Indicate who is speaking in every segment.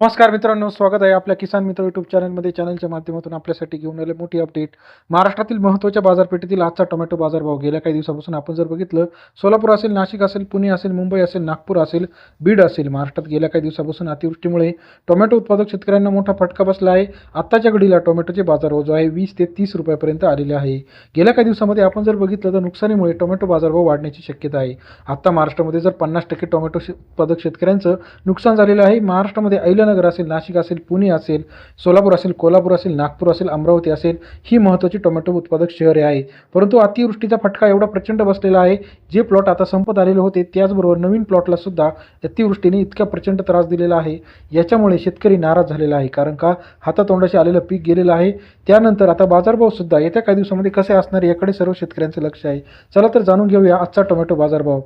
Speaker 1: नमस्कार मित्रांनो स्वागत आहे आपल्या किसान मित्र युट्यूब चॅनलमध्ये चॅनलच्या माध्यमातून आपल्यासाठी घेऊन आले मोठी अपडेट महाराष्ट्रातील महत्त्वाच्या बाजारपेठेतील आजचा टोमॅटो बाजारभाव गेल्या काही दिवसापासून आपण जर बघितलं सोलापूर असेल नाशिक असेल पुणे असेल मुंबई असेल नागपूर असेल बीड असेल महाराष्ट्रात गेल्या काही दिवसापासून अतिवृष्टीमुळे टोमॅटो उत्पादक शेतकऱ्यांना मोठा फटका बसला आहे. आत्ताच्या घडीला टोमॅटोचे बाजारभाव जो आहे वीस ते तीस रुपयापर्यंत आलेले आहे. गेल्या काही दिवसामध्ये आपण जर बघितलं तर नुकसानीमुळे टोमॅटो बाजारभाव वाढण्याची शक्यता आहे. आत्ता महाराष्ट्रामध्ये जर पन्नास टक्के टोमॅटो उत्पादक शेतकऱ्यांचं नुकसान झालेलं आहे महाराष्ट्रामध्ये अहिल्यानगर असेल नाशिक असेल पुणे असेल सोलापूर असेल कोल्हापूर असेल नागपूर असेल अमरावती असेल ही महत्त्वाची टोमॅटो उत्पादक शहरे आहेत. परंतु अतिवृष्टीचा फटका एवढा प्रचंड बसलेला आहे जे प्लॉट आता संपत आलेले होते त्याचबरोबर नवीन प्लॉटला सुद्धा अतिवृष्टीने इतका प्रचंड त्रास दिलेला आहे. याच्यामुळे शेतकरी नाराज झालेला आहे कारण का हातातोंडाशी आलेलं पीक गेलेलं आहे. त्यानंतर आता बाजारभाव सुद्धा येत्या काही दिवसामध्ये कसे असणार याकडे सर्व शेतकऱ्यांचं लक्ष आहे. चला तर जाणून घेऊया आजचा टोमॅटो बाजारभाव.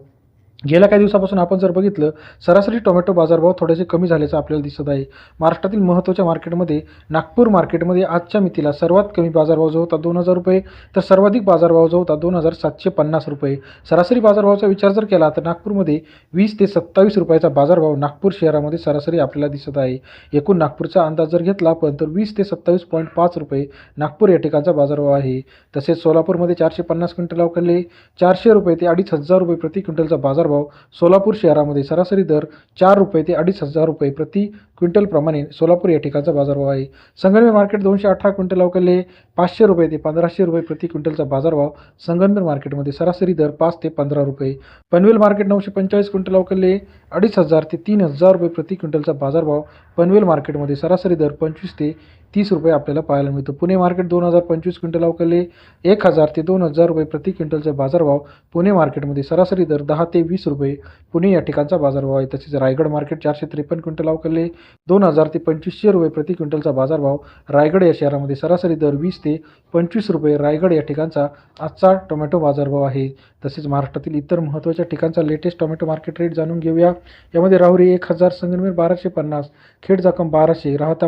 Speaker 1: गेल्या काही दिवसापासून आपण जर बघितलं सरासरी टोमॅटो बाजारभाव थोडेसे कमी झाल्याचं आपल्याला दिसत आहे. महाराष्ट्रातील महत्त्वाच्या मार्केटमध्ये नागपूर मार्केटमध्ये आजच्या मितीला सर्वात कमी बाजारभाव जो होता दोन हजार रुपये तर सर्वाधिक बाजारभाव जो होता दोन हजार सातशे पन्नास रुपये. सरासरी बाजारभावाचा विचार जर केला तर नागपूरमध्ये वीस ते सत्तावीस रुपयाचा बाजारभाव नागपूर शहरामध्ये सरासरी आपल्याला दिसत आहे. एकूण नागपूरचा अंदाज जर घेतला आपण तर वीस ते सत्तावीस पॉईंट पाच रुपये नागपूर या ठिकाणचा बाजारभाव आहे. तसेच सोलापूरमध्ये चारशे पन्नास क्विंटल अवकले चारशे रुपये ते अडीच हजार रुपये प्रति क्विंटलचा बाजारभाव सोलापूर शहरामध्ये सरासरी दर चार रुपये ते अडीच हजार रुपये प्रति क्विंटलप्रमाणे सोलापूर या ठिकाणचा बाजारभाव आहे. संगमनेर मार्केट दोनशे अठरा क्विंटल अवकले पाचशे रुपये ते पंधराशे रुपये प्रति क्विंटलचा बाजारभाव संगमनेर मार्केटमध्ये सरासरी दर पाच ते पंधरा रुपये. पनवेल मार्केट नऊशे पंचेचाळीस क्विंटल अवकले अडीच हजार ते तीन हजार रुपये प्रति क्विंटलचा बाजारभाव पनवेल मार्केटमध्ये सरासरी दर पंचवीस ते तीस रुपये आपल्याला पाहायला मिळतो. पुणे मार्केट दोन हजार पंचवीस क्विंटल अवकले एक हजार ते दोन हजार रुपये प्रति क्विंटलचा बाजारभाव पुणे मार्केटमध्ये सरासरी दर दहा ते वीस रुपये. पुणे या ठिकाणचा बाजारभाव आहे. तसेच रायगड मार्केट चारशे त्रेपन्न क्विंटल अवकले दोन हजार ते पंचवीसशे रुपये प्रति क्विंटलचा बाजारभाव रायगड या शहरामध्ये सरासरी दर वीस ते पंचवीस रुपये. रायगड या ठिकाणचा आजचा टोमॅटो बाजारभाव आहे. तसेच महाराष्ट्रातील इतर महत्त्वाच्या ठिकाणचा लेटेस्ट टोमॅटो मार्केट रेट जाणून घेऊया. यामध्ये राहुरी एक हजार संगमेर बाराशे पन्नास खेड जाकम बाराशे राहता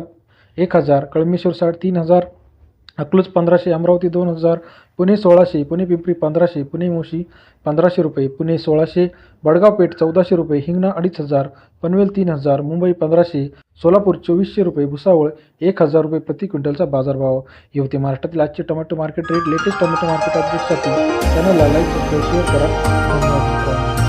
Speaker 1: एक हजार कळमेश्वर साठ तीन हजार अकलूज पंधराशे अमरावती दोन हजार पुणे सोळाशे पुणे पिंपरी पंधराशे पुणे मोशी पंधराशे रुपये पुणे सोळाशे बडगाव पेठ चौदाशे रुपये हिंगणा अडीच हजार पनवेल तीन हजार मुंबई पंधराशे सोलापूर चोवीसशे रुपये भुसावळ एक हजार रुपये प्रति क्विंटलचा बाजारभाव. हे होते महाराष्ट्रातील आजचे tomato market rate. Latest tomato market अपडेटसाठी चॅनलला लाईक सबस्क्राईब शेअर करा. धन्यवाद